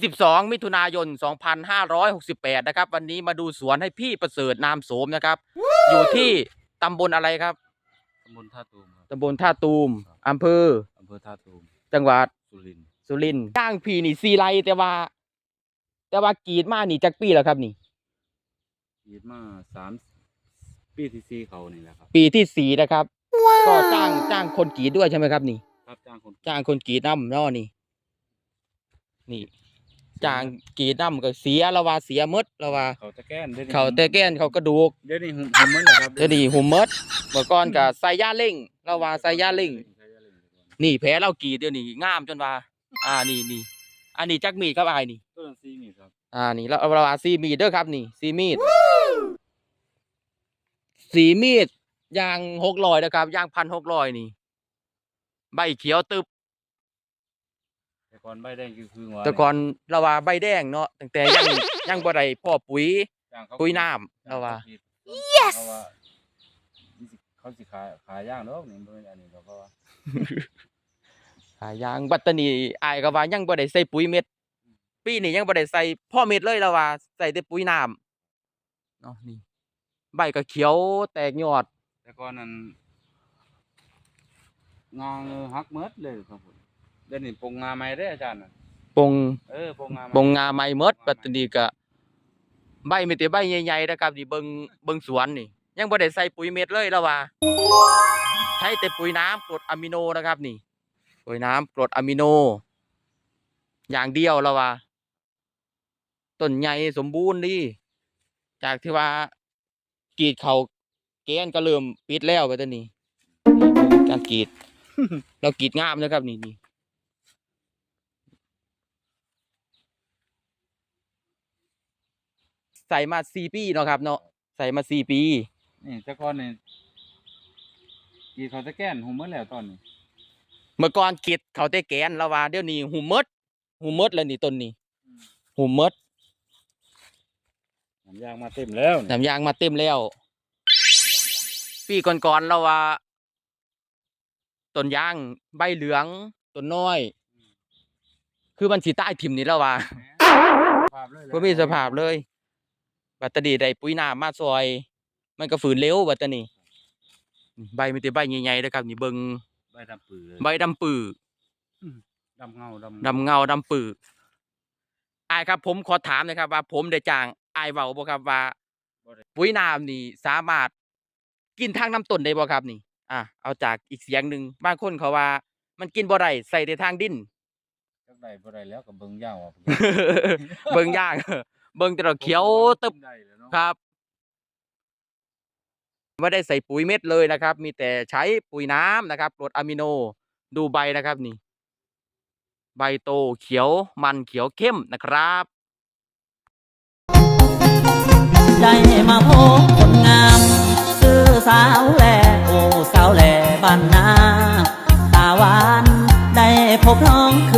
22 มิถุนายน 2568 นะครับ วันนี้มาดูสวนให้พี่ประเสริฐนามโสมนะครับ อยู่ที่ตำบลอะไรครับตำบลท่าตูมครับตำบลท่าตูมอำเภออำเภอท่าตูม จังหวัดสุรินทร์สุรินทร์ย่างพีนี่ซีไรแต่ว่า แต่ว่ากรีดมานี่จักปีแล้วครับนี่ ยีดมาสามปีที่สี่เขานี่แหละครับ ปีที่สี่นะครับ ก็จ้างจ้างคนกรีดด้วยใช่ไหมครับนี่รับจ้างคนจ้างคนกรีดน้ำเนาะนี่ นี่ จ้างกรีดน้ำก็เสียละว่าเสียหมดละว่าเขาตะแกนดี๋ยวนี้เขาแต่แก้นเขากระดูกเดี๋ยวนี้หุ่มหุ่มมันเหรอครับเดี๋ยวนี้หุ่มหมดเมื่อก่อนก็ใส่ยาเล่งละว่าใส่ยาเล่งใช้ยาเล่งเดี๋ยวก่อนนี่แผลเรากรีดเดี๋ยวนี้งามจนว่า อ่านี่นี่อันนี้จักมีดครับอายนี่ ต้นซีนี่ครับอ่านี่เราเราว่าซีมีดเด้อครับนี่ซีมีดสีมีดยางหกร้อยนะครับยางพันหกร้อยนี่ ใบเขียวตึบแต่ ก่อนใบแดงคือคือหัวแต่ก่อนเราว่าใบแดงเนาะตั้งแต่ยัง ยังบ่ได้พ่อปุ๋ยจ้างเขาปุ๋ยน้ำเราว่า yes เขาว่าเขาสิขายขายย่างเนาะนี่บ่แม่นอันนี้เราก็ว่าอ่ายางบัตตานีอายก็ว่ายังบ่ได้ใส่ปุ๋ยเม็ด ปีนี้ยังบ่ได้ใส่พ่อเม็ดเลยแล้วว่า ใส่แต่ปุ๋ยน้ำเนาะนี่ ใบก็เขียวแตกยอด แต่ก่อนนั้นงาเงือหักเมดเลยครับผม เดี๋ยวนี้ปลงงาใหม่เด้ออาจารย์น่ะปงเออปลงงาใหม่ปงงาไม้หมดบัตตานีก็ใบมีแต่ใบใหญ่ๆนะครับนี่เบิ่งเบิ่งสวนนี่ ยังบ่ได้ใส่ปุ๋ยเม็ดเลยแล้วว่า ใช้แต่ปุ๋ยน้ำกรดอะมิโนนะครับนี่ ปุ๋ยน้ำกรดอะมิโน อย่างเดียวแล้วว่าต้นใหญ่สมบูรณ์ดี จากที่ว่ากรีดเขาแกนก็เริ่มปิดแล้วไปตอนนี้นี่เบิ่งการกรีด เรากรีดงามนะครับนี่นี่ ใส่มาสี่ปีเนาะครับ เนาะใส่มาสี่ปี นี่แต่ก่อนนี่กีเขาตะแกนหุ่มหมดแล้วตอนนี้เมื่อก่อนกรีดเขาแต่แกนแล้วว่าเดี๋ยวนี้หุมหมดหุมหมดแล้วนี่ต้นนี้หุมหมดน้ำยางมาเต็มแล้วนี่น้ำยางมาเต็มแล้ว ปีก่อนๆเราว่าต้นยางใบเหลืองต้นน้อย คือมันสีใต้ถิ่มนี่แล้วว่าสภาพเลยแหละ ก็มีสภาพเลย บัตตานีได้ปุ๋ยน้ำมาซอย มันก็ฝืนเร็วบัตตานีใบมีแต่ใบใหญ่ๆนะครับ นี่เบิงใบดำปือเลยใบดำปือดำเงาดำดำเงาดำปืออายครับ ผมขอถามหนะครับ ว่า ผมได้จ้างอายเว้าบ่ครับว่า ปุ๋ยน้ำนี่สามารถกินทางน้ำต้นได้บ่ครับนี่ อะเอาจากอีกเสียงหนึ่งบางคนเขาว่า มันกินบ่ได้ใส่แต่ทางดินจักได้บ่ได้แล้วก็เบิ่งยาวอะ เบิ่งยาก เบิ่งแต่ราเขียวตึบครับไม่ได้ใส่ปุ๋ยเม็ดเลยนะครับ มีแต่ใช้ปุ๋ยน้ำนะครับกรดอะมิโนดูใบนะครับนี่ ใบโตเขียวมันเขียวเข้มนะครับได้มาพบคนงามซื้อสาวแหล่โอ้สาวแหล่บ้านนาตาหวานได้พบน้องค